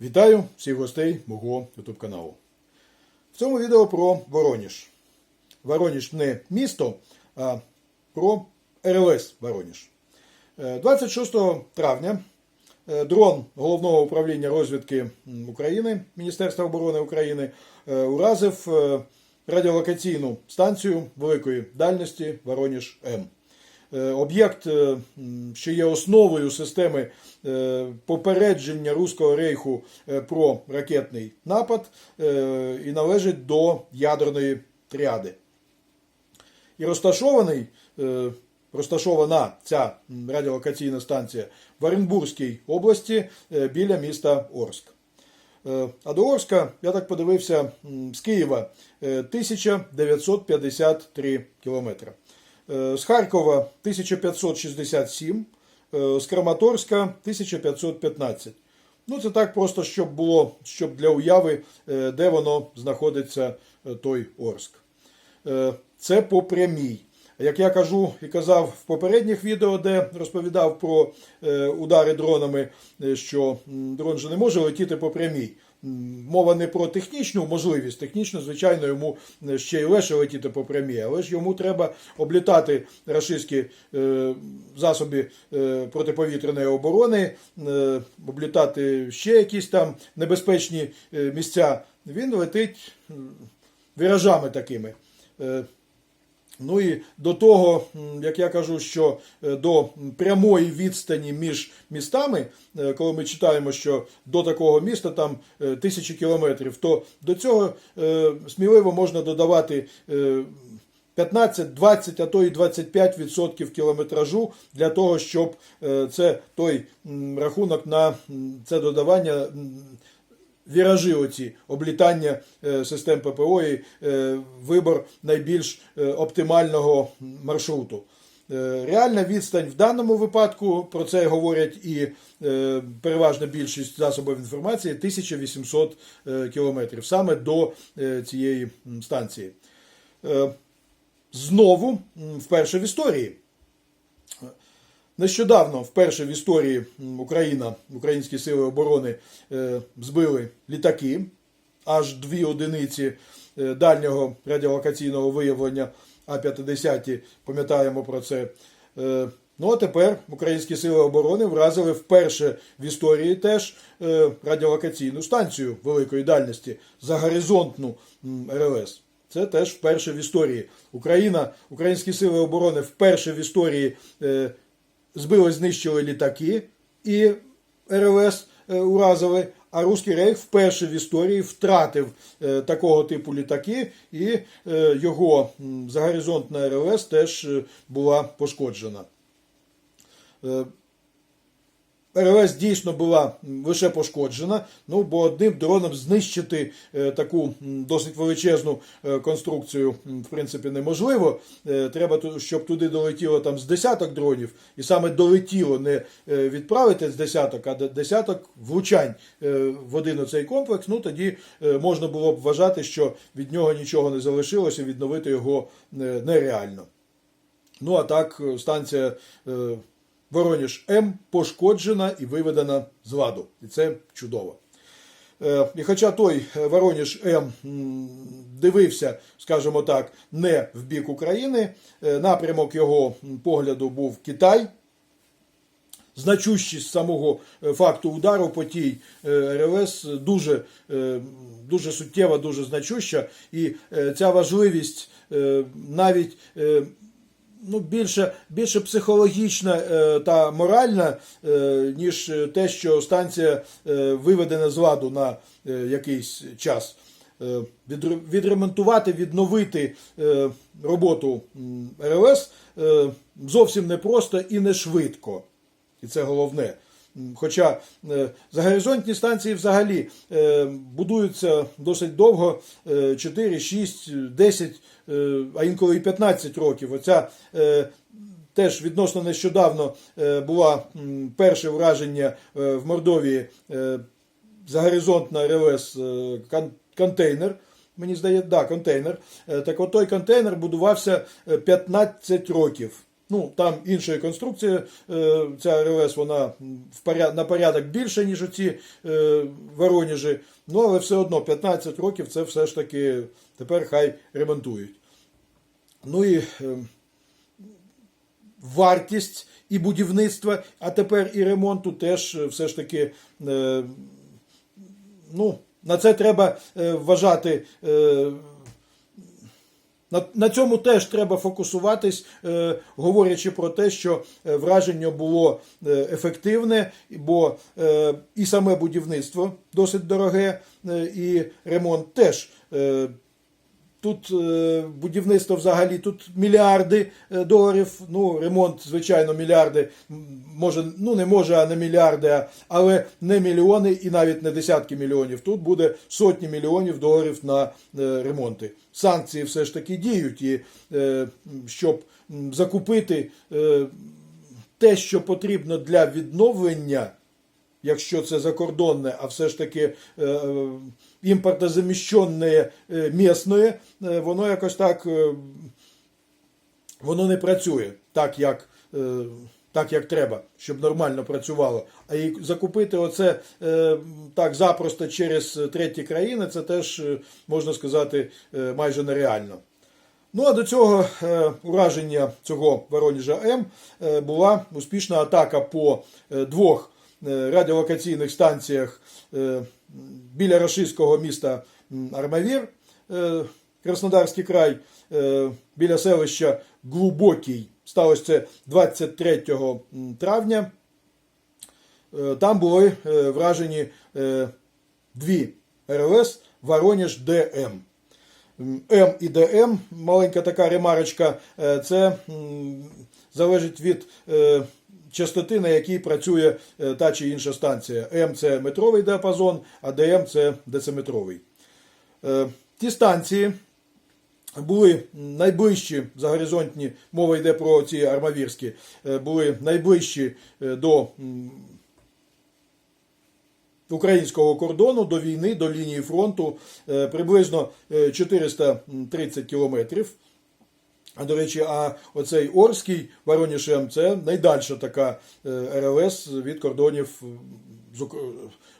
Вітаю всіх гостей мого YouTube каналу. В цьому відео про Вороніж. Вороніж не місто, а про РЛС Вороніж. Е, 26 травня е, дрон Головного управління розвідки України Міністерства оборони України е, уразив е, радіолокаційну станцію великої дальності Вороніж М. Е, Об'єкт, е, що є основою системи е, попередження Руського рейху про ракетний напад і належить до ядерної тріади. І розташований, розташована ця радіолокаційна станція в Оренбурзькій області біля міста Орск. А до Орска, я так подивився, з Києва е, 1953 кілометри. Е, З Харкова 1567, е, з Краматорська 1515. Ну, це так просто, щоб було, щоб для уяви, е, де воно знаходиться, той Орск. Це по прямій. Як я кажу і казав в попередніх відео, де розповідав про удари дронами, що дрон же не може летіти по прямій. Мова не про технічну можливість. Технічно, звичайно, йому ще й легше летіти по прямій, але ж йому треба облітати рашистські е, засоби е, протиповітряної оборони, е, облітати ще якісь там небезпечні місця. Він летить віражами такими. Ну і до того, як я кажу, що е, до прямої відстані між містами, е, коли ми читаємо, що до такого міста там е, тисячі кілометрів, то до цього сміливо можна додавати е, 15, 20, а то і 25% кілометражу для того, щоб це той рахунок на це додавання. Віражі оці, облітання е, систем ППО і е, вибор найбільш е, оптимального маршруту. Реальна відстань в даному випадку, про це говорять і переважна більшість засобів інформації, 1800 е, кілометрів саме до цієї станції. Знову вперше в історії Нещодавно, вперше в історії Україна, українські сили оборони е, збили літаки, аж дві одиниці е, дальнього радіолокаційного виявлення А-50, пам'ятаємо про це. Е, Ну а тепер українські сили оборони вразили вперше в історії теж радіолокаційну станцію великої дальності загоризонтну м, РЛС. Це теж вперше в історії. Україна, українські сили оборони вперше в історії збили, знищили літаки і РЛС е, уразили. А Руський рейх вперше в історії втратив е, такого типу літаки, і е, його загоризонтна РЛС теж була пошкоджена. РЛС дійсно була лише пошкоджена, ну бо одним дроном знищити е, таку досить величезну е, конструкцію в принципі неможливо. Е, Треба, щоб туди долетіло там з десяток дронів, і саме долетіло не відправити з десяток, а десяток влучань в один оцей комплекс. Ну тоді можна було б вважати, що від нього нічого не залишилося, відновити його нереально. Ну а так, станція Вороніж М пошкоджена і виведена з ладу. І це чудово. Е, І хоча той е, Вороніж М дивився, скажімо так, не в бік України, е, напрямок його погляду був Китай. Значущість самого факту удару по тій РЛС дуже, дуже суттєва, дуже значуща. І ця важливість навіть ну, більше, більше психологічна е, та моральна, е, ніж те, що станція е, виведена з ладу на якийсь час. Відре- Відремонтувати, відновити роботу РЛС зовсім непросто і не швидко. І це головне. Хоча е, загоризонтні станції взагалі е, будуються досить довго, е, 4, 6, 10, е, а інколи і 15 років. Оця е, теж відносно нещодавно була перше враження в Мордовії загоризонтна РЛС контейнер. Мені здається, да, контейнер. Так от той контейнер будувався е, 15 років. Ну, там іншої конструкції, е, ця РЛС, вона на порядок більше, ніж ці е, Воронежі. Ну, але все одно 15 років це все ж таки тепер хай ремонтують. Ну і е, вартість і будівництва, а тепер і ремонту теж все ж таки. Ну, на це треба вважати. На, на цьому теж треба фокусуватись, е, говорячи про те, що е, враження було е, ефективне, бо е, і саме будівництво досить дороге, е, і ремонт теж. Е, Тут е, будівництво взагалі тут мільярди е, доларів. Ну, ремонт, звичайно, мільярди. Може, ну не може, а не мільярди, але не мільйони і навіть не десятки мільйонів. Тут буде сотні мільйонів доларів на е, ремонти. Санкції все ж таки діють, і щоб закупити те, що потрібно для відновлення якщо це закордонне, а все ж таки е, е, імпортозаміщенне е, місне, воно якось так воно не працює так, як. Так, як треба, щоб нормально працювало. А і закупити оце е, так запросто через треті країни, це теж, можна сказати, майже нереально. Ну а до цього е, ураження цього Воронежа М е, була успішна атака по двох радіолокаційних станціях е, біля рашистського міста Армавір, е, Краснодарський край, е, біля селища Глубокий. Сталося це 23 травня. Е, Там були е, вражені е, дві РЛС Воронеж ДМ. М і ДМ, маленька така ремарочка, е, це залежить від е, частоти, на якій працює е, та чи інша станція. М це метровий діапазон, а ДМ це дециметровий. Е, Ті станції були найближчі за горизонтні, мова йде про ці армавірські, е, були найближчі до українського кордону до війни, до лінії фронту приблизно е, 430 кілометрів. А до речі, а оцей Орський Воронішем це найдальша така е, РЛС від кордонів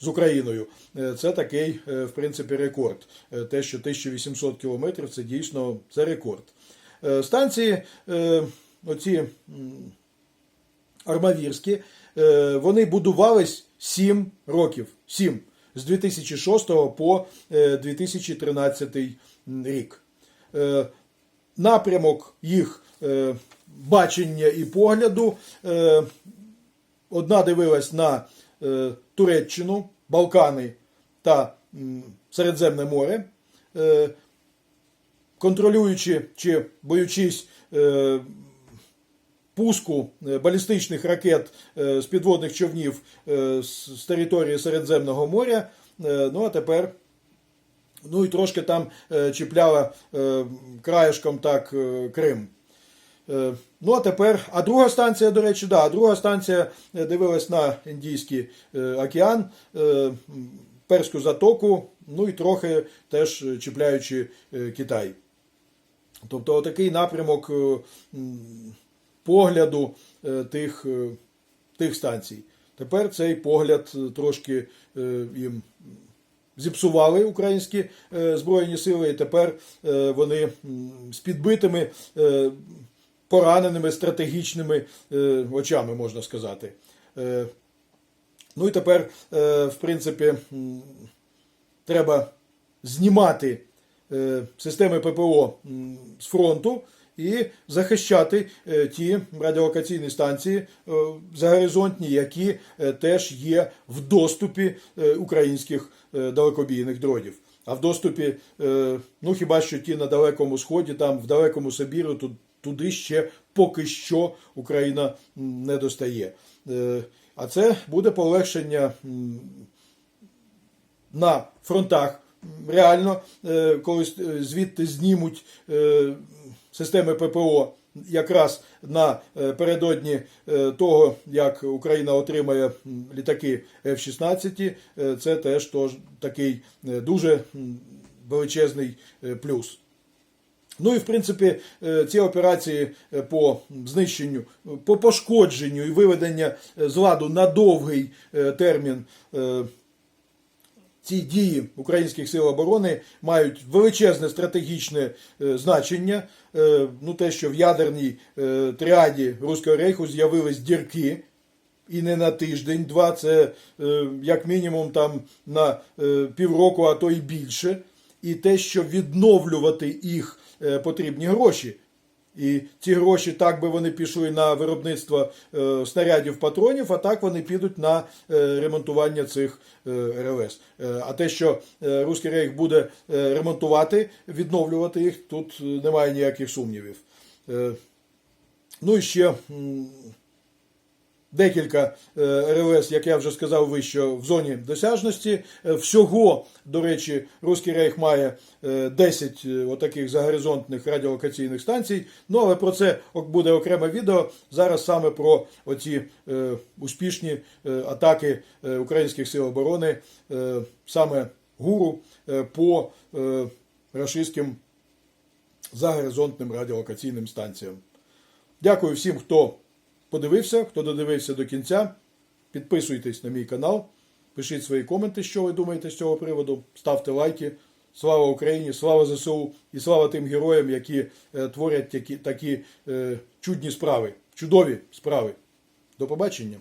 з Україною. Е, Це такий, е, в принципі, рекорд. Е, Те, що 1800 кілометрів, це дійсно це рекорд. Е, Станції, е, оці армавірські, е, вони будувались 7 років. 7. З 2006 по е, 2013 рік. Напрямок їх е, бачення і погляду. е, Одна дивилась на е, Туреччину, Балкани та Середземне море. Контролюючи чи боючись пуску балістичних ракет з підводних човнів з території Середземного моря. Ну а тепер. Ну і трошки там е, чіпляла е, краєшком так е, Крим. Ну, а тепер, а друга станція, до речі, да, друга станція дивилась на Індійський океан, Перську затоку, ну і трохи теж чіпляючи Китай. Тобто отакий напрямок погляду тих, тих станцій. Тепер цей погляд трошки їм зіпсували українські е, збройні сили, і тепер е, вони з підбитими, е, пораненими стратегічними очами, можна сказати. Ну і тепер, в принципі, треба знімати системи ППО з фронту і захищати е, ті радіолокаційні станції е, загоризонтні, які е, теж є в доступі українських далекобійних дронів. А в доступі, ну хіба що ті на Далекому Сході, там в Далекому Сибіру, туди ще поки що Україна не достає. А це буде полегшення на фронтах. Реально, е, коли е, звідти знімуть е, системи ППО якраз на передодні е, того, як Україна отримає літаки F-16, е, це теж тож такий дуже величезний плюс. Ну і в принципі ці операції по знищенню, по пошкодженню і виведення з ладу на довгий термін ці дії українських сил оборони мають величезне стратегічне е, значення. Е, Ну, те, що в ядерній е, тріаді Руського рейху з'явились дірки, і не на тиждень-два, це як мінімум там на півроку, а то й більше. І те, що відновлювати їх потрібні гроші. І ці гроші так би вони пішли на виробництво е, снарядів патронів, а так вони підуть на е, ремонтування цих е, РЛС. Е, а те, що е, Руський рейх буде е, ремонтувати, відновлювати їх, тут е, немає ніяких сумнівів. Е, ну і ще. Декілька е, РЛС, як я вже сказав вище, в зоні досяжності. Е, Всього, до речі, Руський Рейх має е, 10 е, отаких загоризонтних радіолокаційних станцій. Ну, але про це буде окреме відео. Зараз саме про оці успішні атаки українських сил оборони, саме ГУРу по рашистським загоризонтним радіолокаційним станціям. Дякую всім, хто подивився, хто додивився до кінця. Підписуйтесь на мій канал, пишіть свої коменти, що ви думаєте з цього приводу. Ставте лайки. Слава Україні, слава ЗСУ і слава тим героям, які е, творять такі, такі е, чудні справи, чудові справи. До побачення.